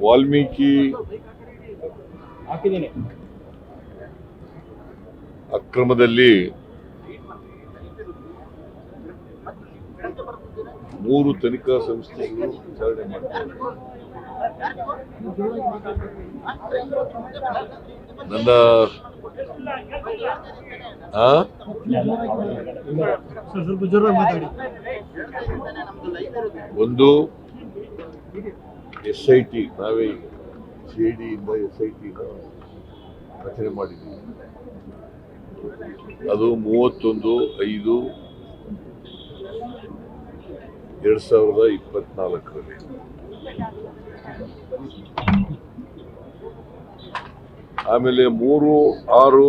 ವಾಲ್ಮೀಕಿ ಅಕ್ರಮದಲ್ಲಿ ಮೂರು ತನಿಖಾ ಸಂಸ್ಥೆಗಳು ವಿಚಾರಣೆ ಮಾಡ್ತಾರೆ ನನ್ನ ಒಂದು ಎಸ್ ಐ ಟಿ ನಾವೇ ಸಿ ಡಿಯಿಂದ ಎಸ್ ಐ ಟಿ ರಚನೆ ಮಾಡಿದ್ದೀವಿ ಅದು ಮೂವತ್ತೊಂದು ಐದು ಎರಡು ಸಾವಿರದ ಇಪ್ಪತ್ನಾಲ್ಕರಲ್ಲಿ. ಆಮೇಲೆ ಮೂರು, ಆರು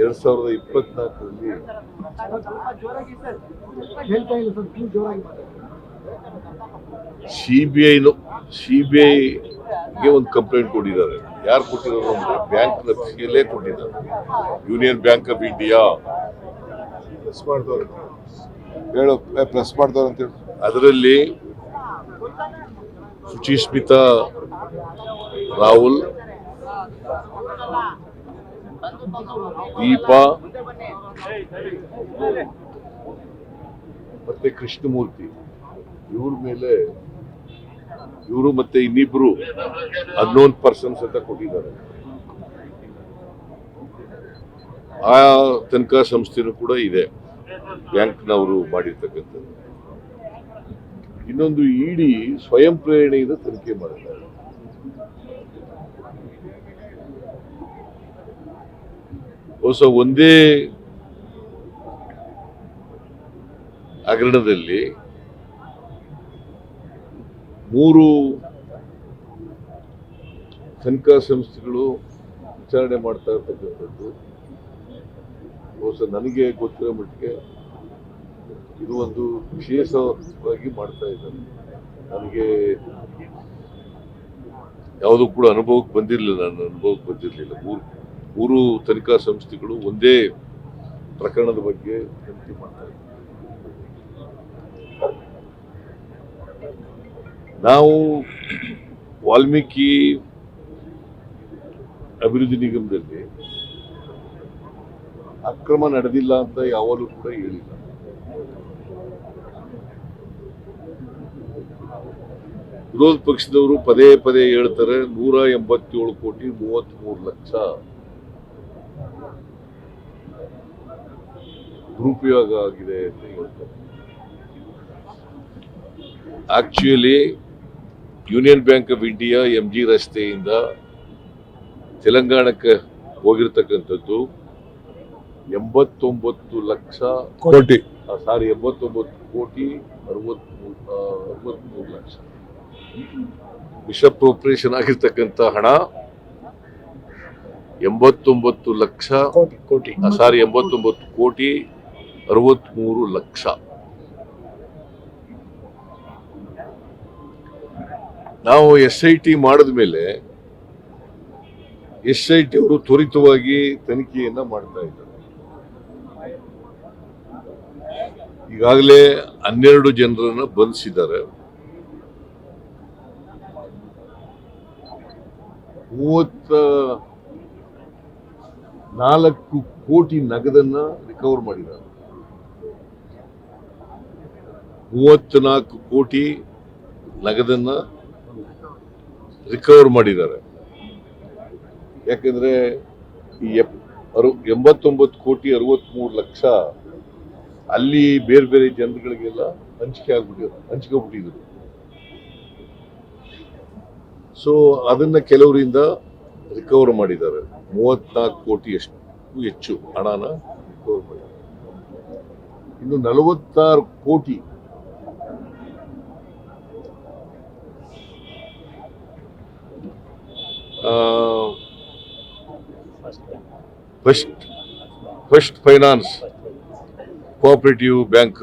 ಎರಡ್ ಸಾವಿರದ ಇಪ್ಪತ್ನಾಲ್ಕರಲ್ಲಿ. ಸಿ ಬಿ ಐನು ಸಿ ಬಿ ಐಗೆ ಒಂದು ಕಂಪ್ಲೇಂಟ್ ಕೊಟ್ಟಿದ್ದಾರೆ. ಯಾರು ಕೊಟ್ಟಿರೋದು ಅಂದ್ರೆ ಬ್ಯಾಂಕ್ ನಕ್ಷೆಯಲ್ಲೇ ಕೊಟ್ಟಿದ್ದಾರೆ. Union Bank of India. Press ಮಾಡ್ದವ್ರು. ಹೇಳು ಪ್ರೆಸ್ ಮಾಡ್ತಾರೆ ಅಂತ ಹೇಳಿ. ಅದರಲ್ಲಿ ಶುಚಿಸ್ಮಿತಾ ರಾಹುಲ್ ದೀಪಾ. ಮತ್ತೆ ಕೃಷ್ಣಮೂರ್ತಿ. ಇವ್ರ ಮೇಲೆ ಇವರು ಮತ್ತೆ ಇನ್ನಿಬ್ರು ಅನ್ನೋನ್ ಪರ್ಸನ್ಸ್ ಅಂತ ಕೊಟ್ಟಿದ್ದಾರೆ. ಆ ತನಿಖಾ ಸಂಸ್ಥೆನೂ ಕೂಡ ಇದೆ. ಬ್ಯಾಂಕ್ನವರು ಮಾಡಿರ್ತಕ್ಕಂಥದ್ದು. ಇನ್ನೊಂದು ಇಡಿ ಸ್ವಯಂ ಪ್ರೇರಣೆಯಿಂದ ತನಿಖೆ ಮಾಡಿದ್ದಾರೆ. ಹೊಸ ಒಂದೇ ಹಗರಣದಲ್ಲಿ ಮೂರು ತನಿಖಾ ಸಂಸ್ಥೆಗಳು ವಿಚಾರಣೆ ಮಾಡ್ತಾ ಇರ್ತಕ್ಕಂಥದ್ದು. ಹೊಸ ನನಗೆ ಗೊತ್ತಿರೋ ಮಟ್ಟಿಗೆ ಇದು ಒಂದು ವಿಶೇಷವಾಗಿ ಮಾಡ್ತಾ ಇದ್ದಾರೆ. ನನಗೆ ಯಾವುದೂ ಕೂಡ ಅನುಭವಕ್ಕೆ ಬಂದಿರಲಿಲ್ಲ, ನನ್ನ ಅನುಭವಕ್ಕೆ ಬಂದಿರಲಿಲ್ಲ. ಮೂರು ಮೂರು ತನಿಖಾ ಸಂಸ್ಥೆಗಳು ಒಂದೇ ಪ್ರಕರಣದ ಬಗ್ಗೆ ತನಿಖೆ ಮಾಡ್ತಾ ನಾವು ವಾಲ್ಮೀಕಿ ಅಭಿವೃದ್ಧಿ ನಿಗಮದಲ್ಲಿ ಅಕ್ರಮ ನಡೆದಿಲ್ಲ ಅಂತ ಯಾವಾಗಲೂ ಕೂಡ ಹೇಳಿಲ್ಲ. ವಿರೋಧ ಪಕ್ಷದವರು ಪದೇ ಪದೇ ಹೇಳ್ತಾರೆ ನೂರ ಎಂಬತ್ತೇಳು ಕೋಟಿ ಮೂವತ್ತ್ ಮೂರು ಲಕ್ಷ ದುರುಪಯೋಗ ಆಗಿದೆ ಅಂತ ಹೇಳ್ತಾರೆ. Actually Union Bank of India M G ರಸ್ತೆಯಿಂದ ತೆಲಂಗಾಣಕ್ಕೆ ಹೋಗಿರ್ತಕ್ಕಂಥದ್ದು ಎಂಬತ್ತೊಂಬತ್ತು ಲಕ್ಷ ಕೋಟಿ. ಸಾರಿ ಎಂಬತ್ತೊಂಬತ್ತು ಕೋಟಿ ಅರವತ್ಮೂರು ಅರವತ್ಮೂರು ಲಕ್ಷ. ಮಿಸ್ಅಪ್ರೋಪ್ರಿಯೇಷನ್ ಆಗಿರ್ತಕ್ಕಂಥ ಹಣ ಎಂಬತ್ತೊಂಬತ್ತು ಲಕ್ಷ. ಕೋಟಿ ಕೋಟಿ. ಸಾರಿ ಎಂಬತ್ತೊಂಬತ್ತು ಕೋಟಿ ಅರವತ್ಮೂರು ಲಕ್ಷ. ನಾವು ಎಸ್ ಐ ಟಿ ಮಾಡಿದ ಮೇಲೆ ಎಸ್ ಐ ಟಿ ಅವರು ತ್ವರಿತವಾಗಿ ತನಿಖೆಯನ್ನ ಮಾಡ್ತಾ ಇದ್ದಾರೆ. ಈಗಾಗಲೇ ಹನ್ನೆರಡು ಜನರನ್ನ ಬಂಧಿಸಿದ್ದಾರೆ. ಮೂವತ್ತ ನಾಲ್ಕು ಕೋಟಿ ನಗದನ್ನ ರಿಕವರ್ ಮಾಡಿದ್ದಾರೆ. ಮೂವತ್ನಾಲ್ಕು ಕೋಟಿ ನಗದನ್ನು ರಿಕವರ್ ಮಾಡಿದ್ದಾರೆ. ಯಾಕಂದ್ರೆ ಈ ಎಪ್- ಅರು ಎಂಬತ್ತೊಂಬತ್ತು ಕೋಟಿ ಅರವತ್ಮೂರು ಲಕ್ಷ ಅಲ್ಲಿ ಬೇರೆ ಬೇರೆ ಜನರುಗಳಿಗೆಲ್ಲ ಹಂಚಿಕೆ ಆಗ್ಬಿಟ್ಟಿದ್ರು ಹಂಚ್ಕೊಬಿಟ್ಟಿದ್ರು ಸೊ ಅದನ್ನ ಕೆಲವರಿಂದ ರಿಕವರ್ ಮಾಡಿದ್ದಾರೆ. ಮೂವತ್ನಾಲ್ಕು ಕೋಟಿ ಎಷ್ಟು ಹೆಚ್ಚು ಹಣನ ರಿಕವರ್ ಮಾಡಿದ್ದಾರೆ. ಇನ್ನು ನಲವತ್ತಾರು ಕೋಟಿ first first finance cooperative bank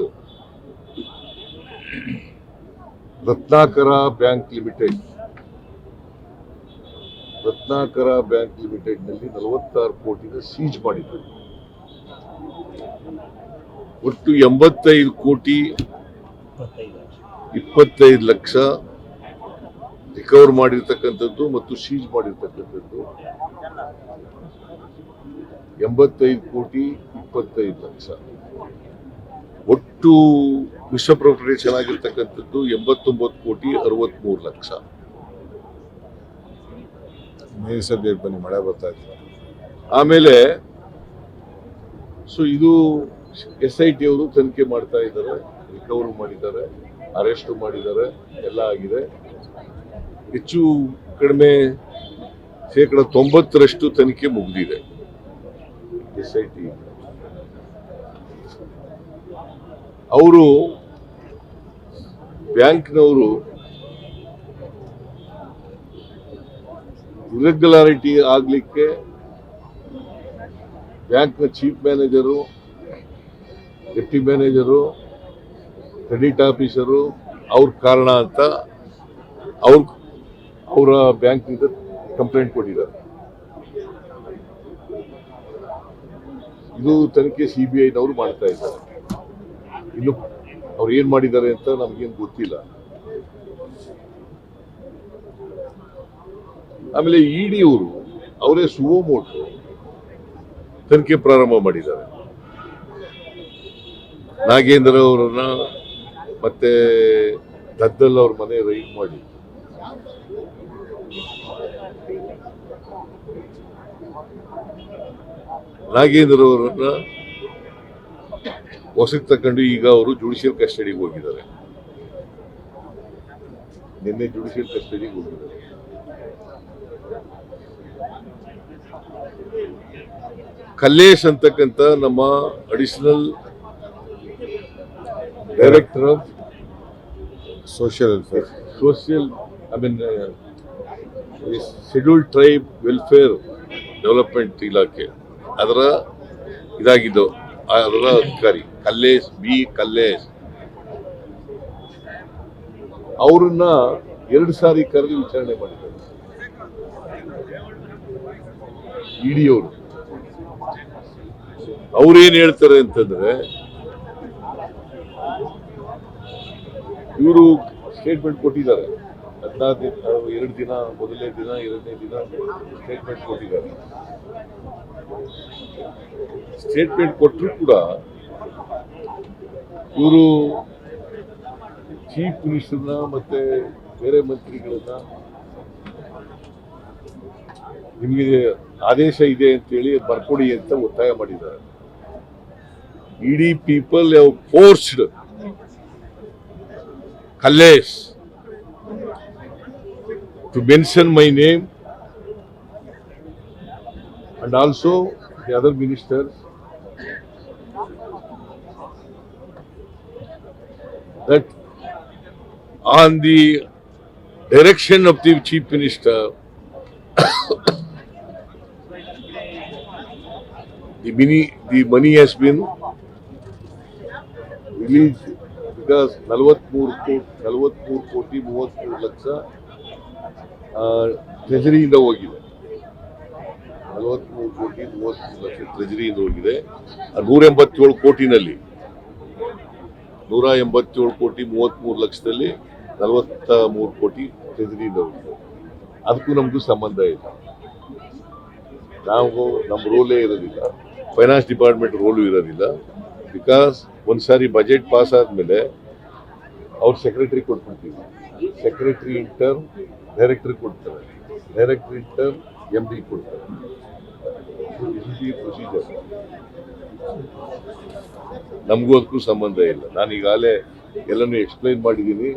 Ratnakar bank limited Ratnakar bank ಲಿಮಿಟೆಡ್ನಲ್ಲಿ ನಲವತ್ತಾರು ಕೋಟಿನ ಸೀಜ್ ಮಾಡಿದ್ರು. ಒಟ್ಟು ಎಂಬತ್ತೈದು ಕೋಟಿ, ಇಪ್ಪತ್ತೈದು ಲಕ್ಷ ರಿಕವರ್ ಮಾಡಿರ್ತಕ್ಕಂಥದ್ದು ಮತ್ತು ಸೀಜ್ ಮಾಡಿರ್ತಕ್ಕಂಥದ್ದು ಎಂಬತ್ತೈದು ಕೋಟಿ ಇಪ್ಪತ್ತೈದು ಲಕ್ಷ. ಒಟ್ಟು ವಿಶ್ವ ಮಿಶ್ರ ಆಗಿರ್ತಕ್ಕಂಥದ್ದು ಎಂಬತ್ತೊಂಬತ್ತು ಕೋಟಿ ಅರವತ್ಮೂರು ಲಕ್ಷ. ಮೇಸಲ್ಲಿ ಬನ್ನಿ ಮಳೆ ಬರ್ತಾ ಇದೆ. ಆಮೇಲೆ ಸೊ ಇದು ಎಸ್ ಐ ಟಿ ಅವರು ತನಿಖೆ ಮಾಡ್ತಾ ಇದ್ದಾರೆ ರಿಕವರ್ ಮಾಡಿದ್ದಾರೆ ಅರೆಸ್ಟ್ ಮಾಡಿದ್ದಾರೆ ಎಲ್ಲ ಆಗಿದೆ. ಹೆಚ್ಚು ಕಡಿಮೆ ಶೇಕಡ ತೊಂಬತ್ತರಷ್ಟು ತನಿಖೆ ಮುಗಿದಿದೆ. ಟಿ. ಅವರು ಬ್ಯಾಂಕ್ನವರು ಇರೆಗ್ಯುಲಾರಿಟಿ ಆಗ್ಲಿಕ್ಕೆ ಬ್ಯಾಂಕ್ನ chief manager, deputy manager, credit officer ಅವ್ರ ಕಾರಣ ಅಂತ ಅವ್ರ ಅವರ ಬ್ಯಾಂಕ್ನಿಂದ ಕಂಪ್ಲೇಂಟ್ ಕೊಟ್ಟಿದ್ದಾರೆ. ಇದು ತನಿಖೆ ಸಿ ಬಿ ಐನವರು ಮಾಡ್ತಾ ಇದ್ದಾರೆ. ಇನ್ನು ಅವ್ರು ಏನ್ ಮಾಡಿದ್ದಾರೆ ಅಂತ ನಮಗೇನು ಗೊತ್ತಿಲ್ಲ. ಆಮೇಲೆ ಇಡಿ ಅವರು ಅವರೇ ಸುವೋಮೋಟು ತನಿಖೆ ಪ್ರಾರಂಭ ಮಾಡಿದ್ದಾರೆ. ನಾಗೇಂದ್ರ ಅವರನ್ನ ಮತ್ತೆ ದದ್ದಲ್ ಅವ್ರ ಮನೆ ರೈಡ್ ಮಾಡಿ. ನಾಗೇಂದ್ರ ಅವರನ್ನ ವಸತಿ ತಕೊಂಡು ಈಗ ಅವರು ಜುಡಿಷಿಯಲ್ ಕಸ್ಟಡಿಗೆ ಹೋಗಿದ್ದಾರೆ. ನಿನ್ನೆ ಜುಡಿಷಿಯಲ್ ಕಸ್ಟಡಿಗೆ ಹೋಗಿದ್ದಾರೆ. ಕಲ್ಲೇಶ್ ಅಂತಕ್ಕಂಥ ನಮ್ಮ additional director of social welfare social I mean scheduled tribe welfare development ಇಲಾಖೆ. ಅದರ ಇದಾಗಿದ್ದು, ಅದರ ಅಧಿಕಾರಿ, ಕಲ್ಲೇಶ್, ಬಿ. ಕಲ್ಲೇಶ್. ಅವರನ್ನ ಎರಡು ಸಾರಿ ಕರೆದು ವಿಚಾರಣೆ ಮಾಡಿದ್ದಾರೆ. ಇಡಿ ಅವರು ಅವ್ರೇನ್ ಹೇಳ್ತಾರೆ ಅಂತಂದ್ರೆ, ಇವರು ಸ್ಟೇಟ್ಮೆಂಟ್ ಕೊಟ್ಟಿದ್ದಾರೆ. ಹದಿನಾರು ದಿನ ಎರಡು ದಿನ, ಮೊದಲನೇ ದಿನ, ಎರಡನೇ ದಿನ ಸ್ಟೇಟ್ಮೆಂಟ್ ಕೊಟ್ಟಿದ್ದಾರೆ. ಸ್ಟೇಟ್ಮೆಂಟ್ ಕೊಟ್ಟರು ಕೂಡ ಇವರು ಚೀಫ್ ಮಿನಿಸ್ಟರ್ನ ಮತ್ತೆ ಬೇರೆ ಮಂತ್ರಿಗಳನ್ನ ನಿಮಗೆ ಆದೇಶ ಇದೆ ಅಂತೇಳಿ ಬರ್ಕೊಡಿ ಅಂತ ಒತ್ತಾಯ ಮಾಡಿದ್ದಾರೆ. ಇಡೀ ಪೀಪಲ್ ಯಾವ forced Kallesh to mention my name and also the other ministers that on the direction of the chief minister the mini the money has been released because ನಲವತ್ಮೂರು ಕೋಟಿ ನಲವತ್ಮೂರು ಕೋಟಿ ಮೂವತ್ಮೂರು ಲಕ್ಷ ಟ್ರೆಜರಿಯಿಂದ ಹೋಗಿದೆ. ನಲವತ್ಮೂರು ಕೋಟಿ, ಮೂವತ್ಮೂರು ಲಕ್ಷ ಟ್ರೆಜರಿಯಿಂದ ಹೋಗಿದೆ. ನೂರ ಎಂಬತ್ತೇಳು ಕೋಟಿನಲ್ಲಿ ನೂರ ಎಂಬತ್ತೇಳು ಕೋಟಿ, ಮೂವತ್ಮೂರು ಲಕ್ಷದಲ್ಲಿ ನಲವತ್ತ ಮೂರು ಕೋಟಿ ಟ್ರೆಜರಿಯಿಂದ ಹೋಗಿದೆ. ಅದಕ್ಕೂ ನಮಗೂ ಸಂಬಂಧ ಇಲ್ಲ. ನಾವು ನಮ್ಮ ರೋಲೇ ಇರೋದಿಲ್ಲ. ಫೈನಾನ್ಸ್ ಡಿಪಾರ್ಟ್ಮೆಂಟ್ ರೋಲು ಇರೋದಿಲ್ಲ. ಬಿಕಾಸ್ ಒಂದ್ಸಾರಿ ಬಜೆಟ್ ಪಾಸ್ ಆದಮೇಲೆ ಅವ್ರ ಸೆಕ್ರೆಟರಿ ಕೊಟ್ಬಿಡ್ತೀವಿ. ಸೆಕ್ರೆಟರಿ ಇಂಟರ್ ಡೈರೆಕ್ಟರ್ ಕೊಡ್ತಾರೆ. ಡೈರೆಕ್ಟರ್ ಇಂಟರ್ ಎಂ ಡಿ ಕೊಡ್ತಾರೆ. ಪ್ರೊಸೀಜರ್ ನಮಗೂ ಅದಕ್ಕೂ ಸಂಬಂಧ ಇಲ್ಲ. ನಾನು ಈಗಾಗಲೇ ಎಲ್ಲನೂ ಎಕ್ಸ್ಪ್ಲೈನ್ ಮಾಡಿದ್ದೀನಿ.